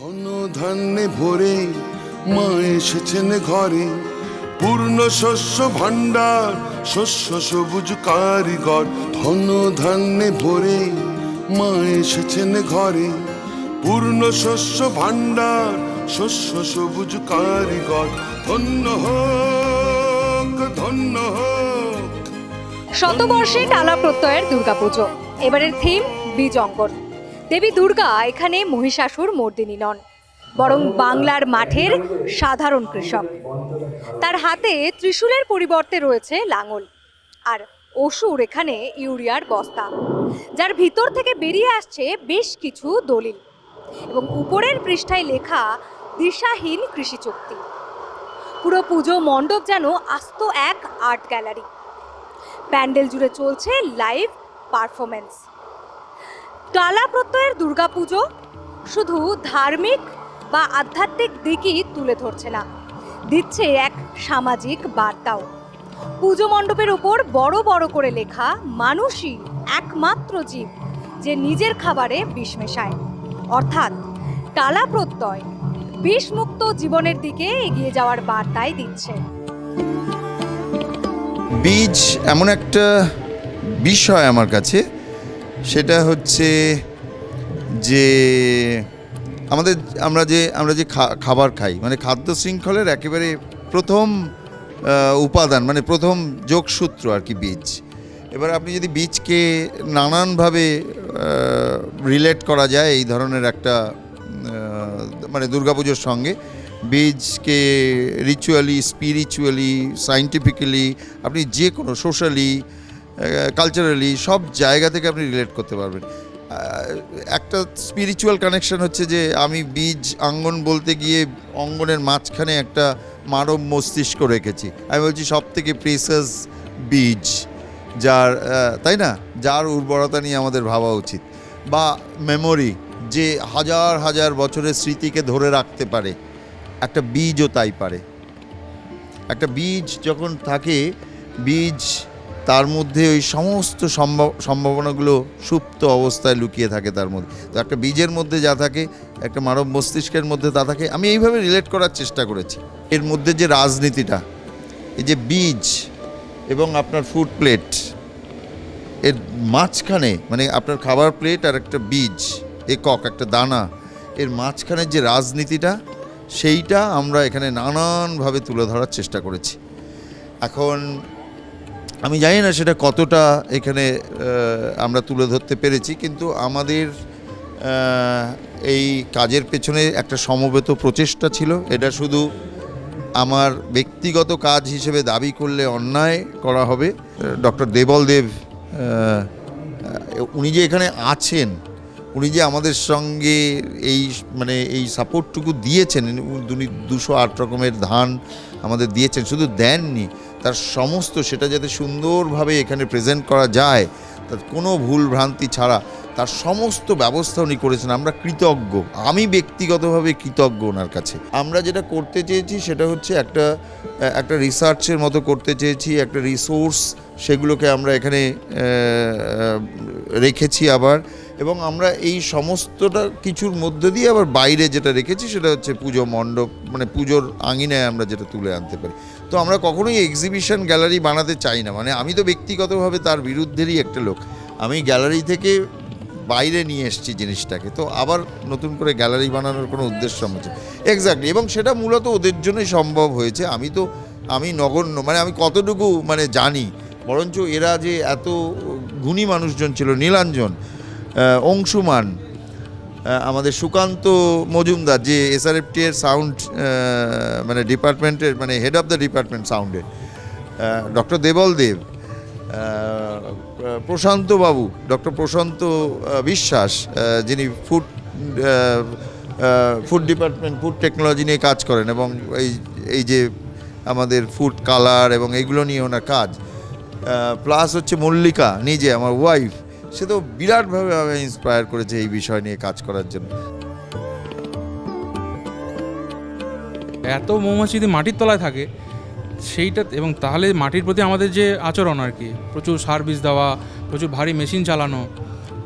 ধন ধান্যে ভরে মা এসেছেন ঘরে। পূর্ণ শস্য ভাণ্ডার, শস্য সবুজ কারিগর। ধন ধান্যে ভরে মা এসেছেন ঘরে। পূর্ণ শস্য ভাণ্ডার, শস্য সবুজ কারিগর। ধন্য হোক ধন্য হোক। শতবর্ষে টালা প্রত্যয়ের দুর্গাপুজো। এবারের থিম বীজ অঙ্গন দেবী দুর্গা এখানে মহিষাসুর মর্দিনী নন বরং বাংলার মাঠের সাধারণ কৃষক। তার হাতে ত্রিশূলের পরিবর্তে রয়েছে লাঙল আর অসুর এখানে ইউরিয়ার বস্তা, যার ভিতর থেকে বেরিয়ে আসছে বেশ কিছু দলিল এবং উপরের পৃষ্ঠায় লেখা, দিশাহীন কৃষি চুক্তি। পুরো পুজো মণ্ডপ যেন আস্ত এক আর্ট গ্যালারি। প্যান্ডেল জুড়ে চলছে লাইভ পারফরমেন্স টালা প্রত্যয়ের দুর্গাপুজো শুধু ধার্মিক বা আধ্যাত্মিক দিকই তুলে ধরছে না, দিচ্ছে এক সামাজিক বার্তাও। পুজো মণ্ডপের ওপর বড় বড় করে লেখা মানুষই একমাত্র জীব যে নিজের খাবারে বিষ মেশায়। অর্থাৎ টালা প্রত্যয় বিষমুক্ত জীবনের দিকে এগিয়ে যাওয়ার বার্তাই দিচ্ছে। বীজ এমন একটা বিষয় আমার কাছে সেটা হচ্ছে যে আমাদের, আমরা যে আমরা যে খাবার খাই মানে খাদ্য শৃঙ্খলের একেবারে প্রথম উপাদান মানে প্রথম যোগসূত্র আর কি বীজ। এবার আপনি যদি বীজকে নানানভাবে রিলেট করা যায় এই ধরনের একটা মানে দুর্গাপুজোর সঙ্গে, বীজকে রিচুয়ালি স্পিরিচুয়ালি সাইন্টিফিক্যালি আপনি যে কোনো সোশ্যালি কালচারালি সব জায়গা থেকে আপনি রিলেট করতে পারবেন। একটা স্পিরিচুয়াল কানেকশন হচ্ছে যে আমি বীজ, আঙ্গন বলতে গিয়ে অঙ্গনের মাঝখানে একটা মানব মস্তিষ্ক রেখেছি। আমি বলছি সব থেকে প্রেসাস বীজ, যার তাই না? যার উর্বরতা নিয়ে আমাদের ভাবা উচিত। বা মেমোরি যে হাজার হাজার বছরের স্মৃতিকে ধরে রাখতে পারে। একটা বীজও তাই পারে। একটা বীজ যখন থাকে, বীজ তার মধ্যে ওই সমস্ত সম্ভব সম্ভাবনাগুলো সুপ্ত অবস্থায় লুকিয়ে থাকে তার মধ্যে। তো একটা বীজের মধ্যে যা থাকে, একটা মানব মস্তিষ্কের মধ্যে তা থাকে, আমি এইভাবে রিলেট করার চেষ্টা করেছি। এর মধ্যে যে রাজনীতিটা, এই যে বীজ এবং আপনার ফুড প্লেট এর মাঝখানে মানে আপনার খাবার প্লেট আর একটা বীজ, একক, একটা দানা, এর মাঝখানে যে রাজনীতিটা, সেইটা আমরা এখানে নানানভাবে তুলে ধরার চেষ্টা করেছি। এখন আমি জানি না সেটা কতটা এখানে আমরা তুলে ধরতে পেরেছি, কিন্তু আমাদের এই কাজের পেছনে একটা সমবেত প্রচেষ্টা ছিল। এটা শুধু আমার ব্যক্তিগত কাজ হিসেবে দাবি করলে অন্যায় করা হবে। ডক্টর দেবল দেব উনি যে এখানে আছেন, উনি যে আমাদের সঙ্গে এই মানে এই সাপোর্টটুকু দিয়েছেন, উনি দুশো আট রকমের ধান আমাদের দিয়েছেন, শুধু দেননি তার সমস্ত সেটা যাতে সুন্দরভাবে এখানে প্রেজেন্ট করা যায় তার কোনো ভুল ভ্রান্তি ছাড়া তার সমস্ত ব্যবস্থা উনি করেছেন। আমরা কৃতজ্ঞ। আমি ব্যক্তিগতভাবে কৃতজ্ঞ ওনার কাছে। আমরা যেটা করতে চেয়েছি সেটা হচ্ছে একটা একটা রিসার্চের মতো করতে চেয়েছি, একটা রিসোর্স সেগুলোকে আমরা এখানে রেখেছি আবার। এবং আমরা এই সমস্তটা কিছুর মধ্যে দিয়ে আবার বাইরে যেটা রেখেছি সেটা হচ্ছে পুজো মণ্ডপ মানে পুজোর আঙিনায় আমরা যেটা তুলে আনতে পারি। তো আমরা কখনোই এক্সিবিশন গ্যালারি বানাতে চাই না। মানে আমি তো ব্যক্তিগতভাবে তার বিরুদ্ধেরই একটা লোক। আমি গ্যালারি থেকে বাইরে নিয়ে এসেছি জিনিসটাকে। তো আবার নতুন করে গ্যালারি বানানোর কোনো উদ্দেশ্য আমার এক্স্যাক্টলি এবং সেটা মূলত ওদের জন্যই সম্ভব হয়েছে। আমি তো, আমি নগণ্য মানে আমি কতটুকু মানে জানি। বরঞ্চ এরা যে এত গুণী মানুষজন ছিল, নীলাঞ্জন অংশুমান আমাদের সুকান্ত মজুমদার, যে এসআরএফটি এর সাউন্ড মানে ডিপার্টমেন্টের মানে হেড অফ দ্য ডিপার্টমেন্ট সাউন্ডের ডক্টর দেবল দেব প্রশান্ত বাবু, ডক্টর প্রশান্ত বিশ্বাস যিনি food food department, food technology নিয়ে কাজ করেন এবং এই এই যে আমাদের ফুড কালার এবং এইগুলো নিয়ে ওনার কাজ। প্লাস হচ্ছে মল্লিকা, নিজে আমার ওয়াইফ সে তো বিরাটভাবে আমাকে ইন্সপায়ার করেছে এই বিষয় নিয়ে কাজ করার জন্য। এত মৌমাছি যদি মাটির তলায় থাকে সেইটা এবং তাহলে মাটির প্রতি আমাদের যে আচরণ আর কি, প্রচুর সার দেওয়া, প্রচুর ভারী মেশিন চালানো,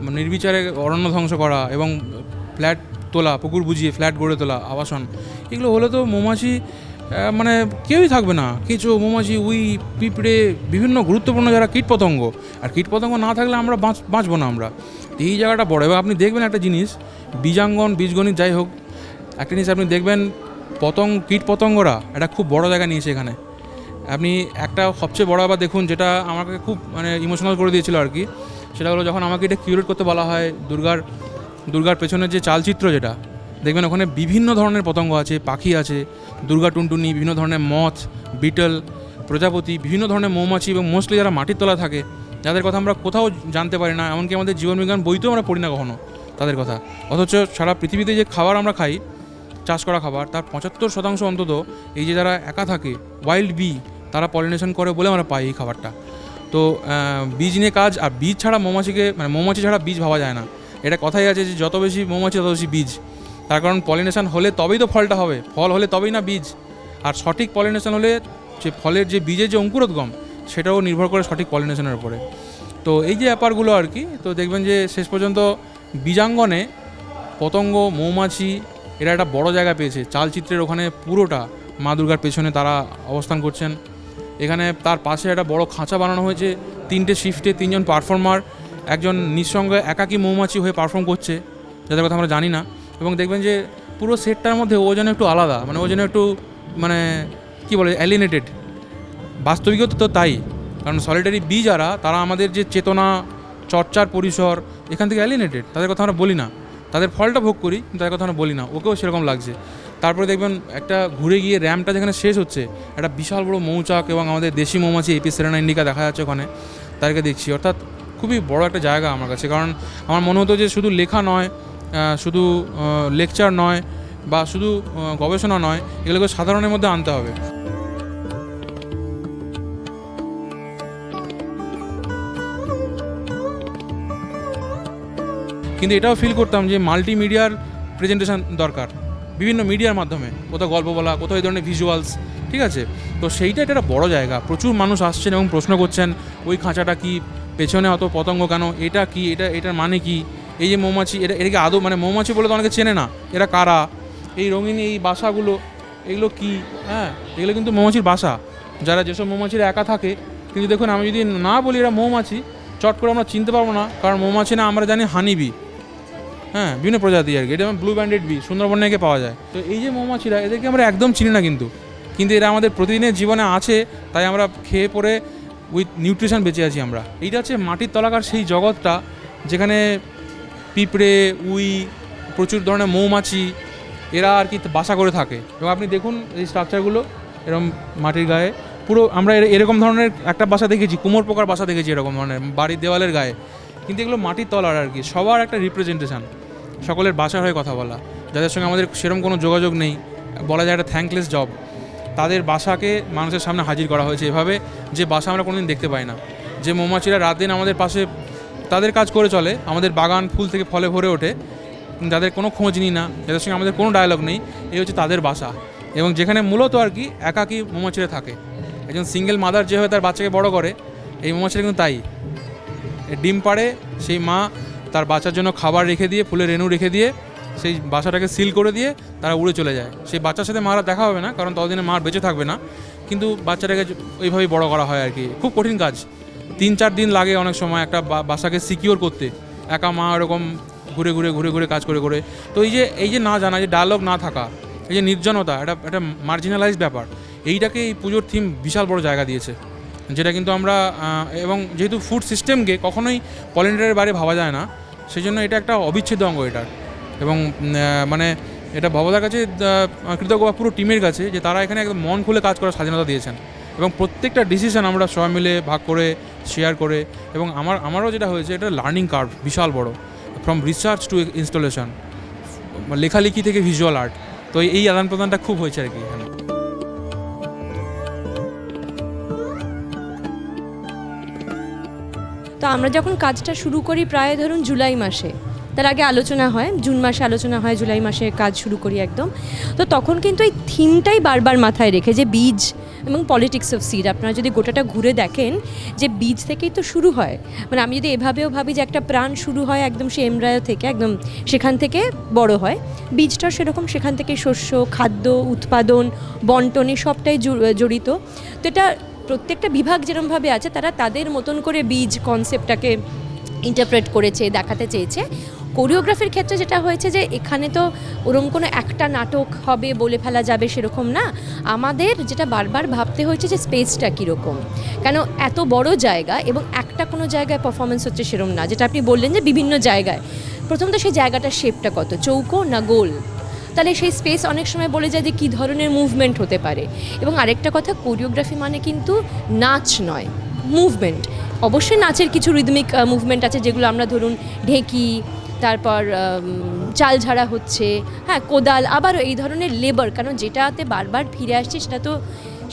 নির্বিচারে অরণ্য ধ্বংস করা এবং ফ্ল্যাট তোলা, পুকুর বুঝিয়ে ফ্ল্যাট গড়ে তোলা, আবাসন, এগুলো হলে তো মৌমাছি মানে কেউই থাকবে না। কেঁচো মৌমাছি, উই, পিঁপড়ে, বিভিন্ন গুরুত্বপূর্ণ যারা কীটপতঙ্গ, আর কীটপতঙ্গ না থাকলে আমরা বাঁচ- বাঁচবো না আমরা। এই জায়গাটা বড়। এবার আপনি দেখবেন একটা জিনিস, বীজাঙ্গন, বীজগণিত যাই হোক, একটা জিনিস আপনি দেখবেন, পতঙ্গ কীট পতঙ্গরা এটা খুব বড় জায়গা নিয়েছে এখানে। আপনি একটা সবচেয়ে বড় আবার দেখুন, যেটা আমাকে খুব মানে ইমোশনাল করে দিয়েছিল আর কি। সেটা হলো যখন আমাকে এটা কিউরেট করতে বলা হয়, দুর্গার দুর্গার পেছনের যে চালচিত্র যেটা, দেখবেন ওখানে বিভিন্ন ধরনের পতঙ্গ আছে, পাখি আছে, দুর্গা টুনটুনি, বিভিন্ন ধরনের মথ, বিটল, প্রজাপতি, বিভিন্ন ধরনের মৌমাছি এবং মোস্টলি যারা মাটির তলা থাকে, যাদের কথা আমরা কোথাও জানতে পারি না, এমনকি আমাদের জীবনবিজ্ঞান বইতেও আমরা পড়ি না কখনো তাদের কথা। অথচ সারা পৃথিবীতে যে খাবার আমরা খাই, চাষ করা খাবার, তার পঁচাত্তর শতাংশ অন্তত এই যে যারা একা থাকে ওয়াইল্ড বি তারা পলিনেশন করে বলে আমরা পাই এই খাবারটা। তো বীজ নিয়ে কাজ, আর বীজ ছাড়া মৌমাছিকে মানে মৌমাছি ছাড়া বীজ ভাবা যায় না। এটা কথাই আছে যে যত বেশি মৌমাছি, তত বেশি বীজ। তার কারণ পলিনেশন হলে তবেই তো ফলটা হবে। ফল হলে তবেই না বীজ। আর সঠিক পলিনেশন হলে যে ফলের যে বীজের যে অঙ্কুরোদ্গম, সেটাও নির্ভর করে সঠিক পলিনেশনের উপরে। তো এই যে ব্যাপারগুলো আর কি, তো দেখবেন যে শেষ পর্যন্ত বীজাঙ্গনে পতঙ্গ, মৌমাছি, এরা একটা বড় জায়গা পেয়েছে। চালচিত্রের ওখানে পুরোটা মা দুর্গার পেছনে তারা অবস্থান করছেন। এখানে তার পাশে একটা বড় খাঁচা বানানো হয়েছে, তিনটে শিফটে তিনজন পারফর্মার একজন নিঃসঙ্গে একাকী মৌমাছি হয়ে পারফর্ম করছে, যাদের কথা আমরা জানি না। এবং দেখবেন যে পুরো সেটটার মধ্যে ও যেন একটু আলাদা মানে ও যেন একটু মানে কি বলে অ্যালিনেটেড বাস্তবিকও তো তাই, কারণ সলিটারি বি যারা, তারা আমাদের যে চেতনা, চর্চার পরিসর, এখান থেকে অ্যালিনেটেড তাদের কথা আমরা বলি না। তাদের ফলটা ভোগ করি তাদের কথা আমরা বলি না। ওকেও সেরকম লাগছে। তারপরে দেখবেন একটা ঘুরে গিয়ে র্যামটা যেখানে শেষ হচ্ছে, একটা বিশাল বড় মৌচাক এবং আমাদের দেশি মৌমাছি এপি সেরেনা ইন্ডিকা দেখা যাচ্ছে ওখানে, তাদেরকে দেখছি। অর্থাৎ খুবই বড় একটা জায়গা আমার কাছে। কারণ আমার মনে হতো যে শুধু লেখা নয় শুধু লেকচার নয় বা শুধু গবেষণা নয়, এগুলোকে সাধারণের মধ্যে আনতে হবে। কিন্তু এটাও ফিল করতাম যে মাল্টিমিডিয়ার প্রেজেন্টেশন দরকার। বিভিন্ন মিডিয়ার মাধ্যমে, কোথাও গল্প বলা, কোথাও এই ধরনের ভিজুয়ালস ঠিক আছে? তো সেইটা এটা একটা বড় জায়গা। প্রচুর মানুষ আসছেন এবং প্রশ্ন করছেন, ওই খাঁচাটা কি, পেছনে অত পতঙ্গ কেন, এটা কি, এটা, এটার মানে কি? এই যে মৌমাছি এটা এটাকে আদৌ মানে মৌমাছি বলে তো অনেকে চেনে না, এরা কারা? এই রঙিন এই বাসাগুলো, এগুলো কি? হ্যাঁ এগুলো কিন্তু মৌমাছির বাসা। যারা যেসব মৌমাছিরা একা থাকে, কিন্তু দেখুন আমি যদি না বলি এরা মৌমাছি, চট করে আমরা চিনতে পারব না, কারণ মৌমাছি না আমরা জানি হানিবি। হ্যাঁ বিভিন্ন প্রজাতি আর কি। এটা ব্লু ব্যান্ডেড বি সুন্দরবনে গিয়ে পাওয়া যায়। তো এই যে মৌমাছিরা, এদেরকে আমরা একদম চিনি না কিন্তু। কিন্তু এরা আমাদের প্রতিদিনের জীবনে আছে, তাই আমরা খেয়ে পরে উইথ নিউট্রিশন বেঁচে আছি আমরা। এইটা হচ্ছে মাটির তলাকার সেই জগৎটা, যেখানে পিঁপড়ে, উই, প্রচুর ধরনের মৌমাছি, এরা আর কি বাসা করে থাকে। এবং আপনি দেখুন এই স্ট্রাকচারগুলো এরকম মাটির গায়ে। পুরো আমরা এর- এরকম ধরনের একটা বাসা দেখেছি, কুমোর পোকার বাসা দেখেছি এরকম ধরনের, বাড়ির দেওয়ালের গায়ে। কিন্তু এগুলো মাটির তলার আর কি, সবার একটা রিপ্রেজেন্টেশন সকলের বাসা হয়ে কথা বলা। যাদের সঙ্গে আমাদের সেরকম কোনো যোগাযোগ নেই, বলা যায় একটা থ্যাঙ্কলেস জব তাদের বাসাকে মানুষের সামনে হাজির করা হয়েছে। এভাবে যে বাসা আমরা কোনোদিন দেখতে পাই না। যে মৌমাছিরা রাত দিন আমাদের পাশে তাদের কাজ করে চলে, আমাদের বাগান ফুল থেকে ফলে ভরে ওঠে, যাদের কোনো খোঁজ নিই না, যাদের সঙ্গে আমাদের কোনো ডায়লগ নেই, এই হচ্ছে তাদের বাসা। এবং যেখানে মূলত আর কি একাকী মৌমাছিরা থাকে। একজন সিঙ্গেল মাদার যেভাবে তার বাচ্চাকে বড় করে, এই মৌমাছিরা কিন্তু তাই। ডিম পাড়ে, সেই মা তার বাচ্চার জন্য খাবার রেখে দিয়ে, ফুলের রেণু রেখে দিয়ে, সেই বাসাটাকে সিল করে দিয়ে তারা উড়ে চলে যায়। সেই বাচ্চার সাথে মারা দেখা হবে না, কারণ ততদিনে মার বেঁচে থাকবে না। কিন্তু বাচ্চাটাকে ওইভাবেই বড় করা হয় আর কি। খুব কঠিন কাজ। তিন চার দিন লাগে অনেক সময় একটা বাসাকে সিকিওর করতে। একা মা এরকম ঘুরে ঘুরে ঘুরে ঘুরে কাজ করে করে। তো এই যে এই যে না জানা যে ডায়লগ না থাকা, এই যে নির্জনতা, এটা একটা মার্জিনালাইজ ব্যাপার। এইটাকে এই পুজোর থিম বিশাল বড় জায়গা দিয়েছে। যেটা কিন্তু আমরা এবং যেহেতু ফুড সিস্টেমকে কখনোই পলিনেটারের বাইরে ভাবা যায় না সেই জন্য এটা একটা অবিচ্ছেদ্য অঙ্গ এটার। এবং মানে এটা ভবদার কাছে কৃতজ্ঞ বা পুরো টিমের কাছে যে তারা এখানে একদম মন খুলে কাজ করার স্বাধীনতা দিয়েছেন। এবং প্রত্যেকটা ডিসিশন আমরা সবাই মিলে ভাগ করে শেয়ার করে, এবং আমার, আমারও যেটা হয়েছে, এটা লার্নিং কার্ভ বিশাল বড়। ফ্রম রিসার্চ টু ইনস্টলেশন লেখালেখি থেকে ভিজুয়াল আর্ট তো এই আদান প্রদানটা খুব হয়েছে আর কি এখানে। তো আমরা যখন কাজটা শুরু করি প্রায় ধরুন জুলাই মাসে, তার আগে আলোচনা হয়, জুন মাসে আলোচনা হয়, জুলাই মাসে কাজ শুরু করি একদম। তো তখন কিন্তু এই থিমটাই বারবার মাথায় রেখে যে বীজ এবং পলিটিক্স অফ সিড আপনারা যদি গোটাটা ঘুরে দেখেন যে বীজ থেকেই তো শুরু হয়। মানে আমি যদি এভাবেও ভাবি যে একটা প্রাণ শুরু হয় একদম সে এমব্রায়ো থেকে, একদম সেখান থেকে বড় হয় বীজটা সেরকম সেখান থেকে শস্য, খাদ্য, উৎপাদন, বন্টনে সবটাই জড়িত। তো এটা প্রত্যেকটা বিভাগ যেরমভাবে আছে, তারা তাদের মতন করে বীজ কনসেপ্টটাকে ইন্টারপ্রেট করেছে, দেখাতে চেয়েছে। কোরিওগ্রাফির ক্ষেত্রে যেটা হয়েছে যে, এখানে তো ওরম কোনো একটা নাটক হবে বলে ফেলা যাবে সেরকম না। আমাদের যেটা বারবার ভাবতে হয়েছে যে স্পেসটা কীরকম। কেন, এত বড় জায়গা এবং একটা কোনো জায়গায় পারফরমেন্স হচ্ছে সেরম না। যেটা আপনি বললেন যে, বিভিন্ন জায়গায়। প্রথমত সেই জায়গাটার শেপটা কত? চৌকো না গোল? তাহলে সেই স্পেস অনেক সময় বলে যায় যে কী ধরনের মুভমেন্ট হতে পারে। এবং আরেকটা কথা কোরিওগ্রাফি মানে কিন্তু নাচ নয় মুভমেন্ট অবশ্যই নাচের কিছু রিদমিক মুভমেন্ট আছে যেগুলো আমরা ধরুন ঢেঁকি, তারপর চাল ঝাড়া হচ্ছে হ্যাঁ কোদাল, আবারও এই ধরনের লেবার কারণ যেটাতে বারবার ফিরে আসছে সেটা তো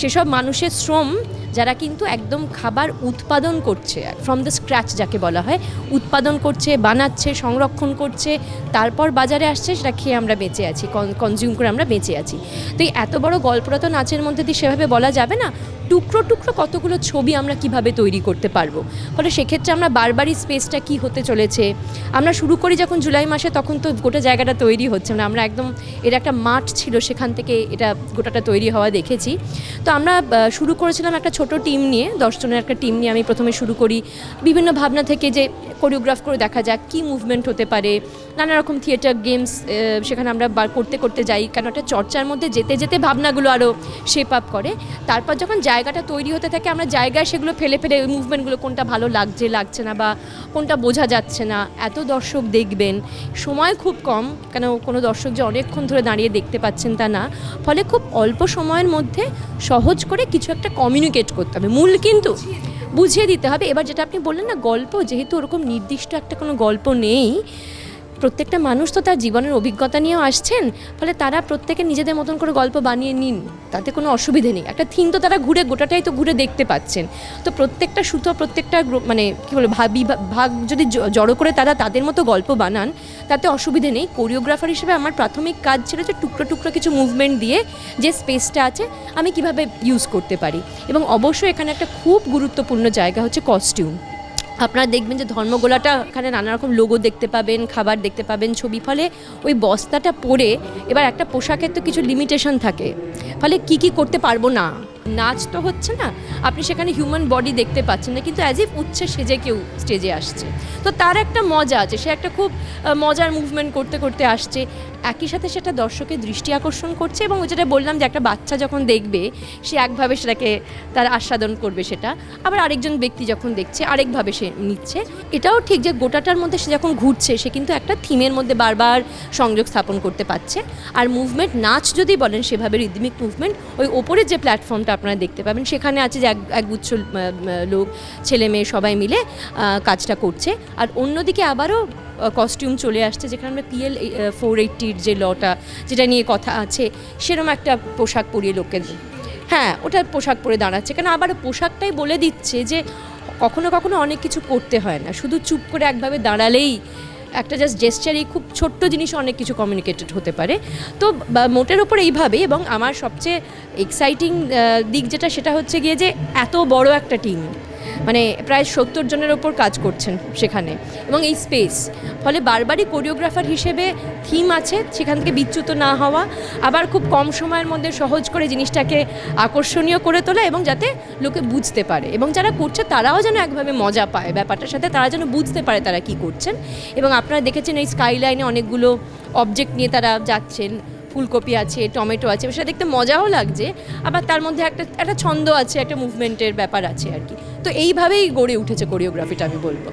সেসব মানুষের শ্রম যারা কিন্তু একদম খাবার উৎপাদন করছে ফ্রম দ্য স্ক্র্যাচ যাকে বলা হয়, উৎপাদন করছে, বানাচ্ছে, সংরক্ষণ করছে, তারপর বাজারে আসছে, সেটা খেয়ে আমরা বেঁচে আছি কনজিউম করে আমরা বেঁচে আছি। তো এই এত বড় গল্পটা তো নাচের মধ্যে দিয়ে সেভাবে বলা যাবে না, টুকরো টুকরো কতগুলো ছবি আমরা কীভাবে তৈরি করতে পারব? ফলে সেক্ষেত্রে আমরা বারবারই স্পেসটা কি হতে চলেছে? আমরা শুরু করি যখন জুলাই মাসে, তখন তো গোটা জায়গাটা তৈরি হচ্ছে না আমরা একদম, এর একটা মাঠ ছিল সেখান থেকে এটা গোটাটা তৈরি হওয়া দেখেছি। তো আমরা শুরু করেছিলাম একটা ছোট টিম নিয়ে দশজনের একটা টিম নিয়ে আমি প্রথমে শুরু করি। বিভিন্ন ভাবনা থেকে যে কোরিওগ্রাফ করে দেখা যাক, কী মুভমেন্ট হতে পারে নানা রকম থিয়েটার গেমস সেখানে আমরা বার করতে করতে যাই। কারণ একটা চর্চার মধ্যে যেতে যেতে ভাবনাগুলো আরও শেপ আপ করে। তারপর যখন জায়গাটা তৈরি হতে থাকে, আমরা জায়গায় সেগুলো ফেলে ফেলে ওই মুভমেন্টগুলো কোনটা ভালো লাগছে লাগছে না বা কোনটা বোঝা যাচ্ছে না। এত দর্শক দেখবেন। সময় খুব কম, কেন কোনো দর্শক যে অনেকক্ষণ ধরে দাঁড়িয়ে দেখতে পাচ্ছেন তা না। ফলে খুব অল্প সময়ের মধ্যে সহজ করে কিছু একটা কমিউনিকেট করতে হবে। মূল কিন্তু বুঝিয়ে দিতে হবে। এবার যেটা আপনি বললেন না, গল্প, যেহেতু ওরকম নির্দিষ্ট একটা কোনো গল্প নেই প্রত্যেকটা মানুষ তো তার জীবনের অভিজ্ঞতা নিয়েও আসছেন, ফলে তারা প্রত্যেকে নিজেদের মতন করে গল্প বানিয়ে নিন, তাতে কোনো অসুবিধে নেই। একটা থিম তো তারা ঘুরে, গোটাটাই তো ঘুরে দেখতে পাচ্ছেন। তো প্রত্যেকটা সুতো, প্রত্যেকটা মানে কী বলে, ভাবি ভাগ যদি জড়ো করে তারা তাদের মতো গল্প বানান, তাতে অসুবিধে নেই। কোরিওগ্রাফার হিসেবে আমার প্রাথমিক কাজ ছিল যে টুকরো টুকরো কিছু মুভমেন্ট দিয়ে যে স্পেসটা আছে, আমি কীভাবে ইউজ করতে পারি। এবং অবশ্যই এখানে একটা খুব গুরুত্বপূর্ণ জায়গা হচ্ছে কস্টিউম আপনারা দেখবেন যে ধর্মগোলাটা এখানে নানা রকম লোগো দেখতে পাবেন, খাবার দেখতে পাবেন, ছবি। ফলে ওই বস্তাটা পরে এবার একটা পোশাকের তো কিছু লিমিটেশন থাকে। ফলে কি কি করতে পারব না? নাচ তো হচ্ছে না। আপনি সেখানে হিউম্যান বডি দেখতে পাচ্ছেন না, কিন্তু অ্যাজ ইফ উচ্ছে সেজে কেউ স্টেজে আসছে। তো তার একটা মজা আছে। সে একটা খুব মজার মুভমেন্ট করতে করতে আসছে। একই সাথে সেটা দর্শকের দৃষ্টি আকর্ষণ করছে এবং যেটা বললাম যে একটা বাচ্চা যখন দেখবে, সে একভাবে সেটাকে তার আস্বাদন করবে সেটা। আবার আরেকজন ব্যক্তি যখন দেখছে, আরেকভাবে সে নিচ্ছে। এটাও ঠিক যে গোটাটার মধ্যে সে যখন ঘুরছে, সে কিন্তু একটা থিমের মধ্যে বারবার সংযোগ স্থাপন করতে পারছে। আর মুভমেন্ট নাচ যদি বলেন, সেভাবে রিদমিক মুভমেন্ট ওই ওপরের যে প্ল্যাটফর্মটা আপনারা দেখতে পাবেন, সেখানে আছে যে এক, একগুচ্ছ লোক ছেলে মেয়ে সবাই মিলে কাজটা করছে। আর অন্যদিকে আবারও কস্টিউম চলে আসছে, যেখানে আমরা পিএল ফোর এইটটির যে লটা যেটা নিয়ে কথা আছে সেরকম একটা পোশাক পরিয়ে লোককে হ্যাঁ ওটা পোশাক পরে দাঁড়াচ্ছে, কেন আবার পোশাকটাই বলে দিচ্ছে যে, কখনো কখনো অনেক কিছু করতে হয় না, শুধু চুপ করে একভাবে দাঁড়ালেই একটা জাস্ট জেস্টারই খুব ছোট্ট জিনিস অনেক কিছু কমিউনিকেটেড হতে পারে। তো মোটের ওপর এইভাবেই, এবং আমার সবচেয়ে এক্সাইটিং দিক যেটা, সেটা হচ্ছে গিয়ে যে, এত বড় একটা টিম মানে প্রায় সত্তর জনের ওপর কাজ করছেন সেখানে। এবং এই স্পেস ফলে বারবারই কোরিওগ্রাফার হিসেবে থিম আছে সেখান থেকে বিচ্যুত না হওয়া, আবার খুব কম সময়ের মধ্যে সহজ করে জিনিসটাকে আকর্ষণীয় করে তোলা এবং যাতে লোকে বুঝতে পারে। এবং যারা করছে তারাও যেন একভাবে মজা পায়, ব্যাপারটার সাথে তারা যেন বুঝতে পারে তারা কি করছেন। এবং আপনারা দেখেছেন এই স্কাইলাইনে অনেকগুলো অবজেক্ট নিয়ে তারা যাচ্ছেন। ফুলকপি আছে, টমেটো আছে, সেটা দেখতে মজাও লাগছে, আবার তার মধ্যে একটা একটা ছন্দ আছে, একটা মুভমেন্টের ব্যাপার আছে আর কি। তো এইভাবেই গড়ে উঠেছে কোরিওগ্রাফিটা আমি বলব।